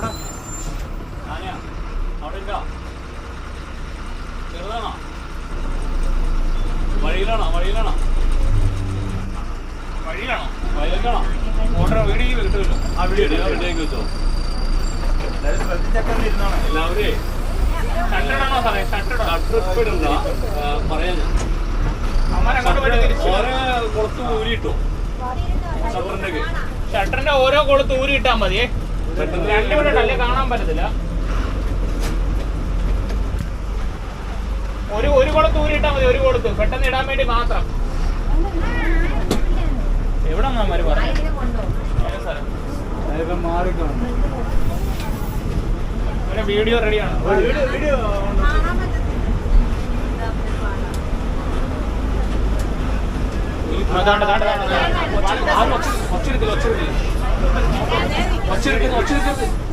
എവിടെ? ഞാനാ. വഴിയിലാണോ? വഴിയിലാണോ? വഴിയിലാണോ? വഴിയിലേക്കാണോ ഓർഡർ ആ ഓരോ ഷട്ടറിന്റെ ഓരോ മതിയേ. രണ്ടും മിനിറ്റ് അല്ലേ കാണാൻ പറ്റത്തില്ല. ഒരു ഒരു കുളത്ത് ഊരി ഇട്ടാ മതി ഒരു കൊളുത്ത്. പെട്ടെന്ന് ഇടാൻ വേണ്ടി മാത്രം. എവിടെ അമ്മമാര് പറഞ്ഞു അതിപ്പോ മാറിക്കണം. ഒച്ചിരുത്തില്ല വീഡിയോ 어찌 이렇게 어찌 이렇게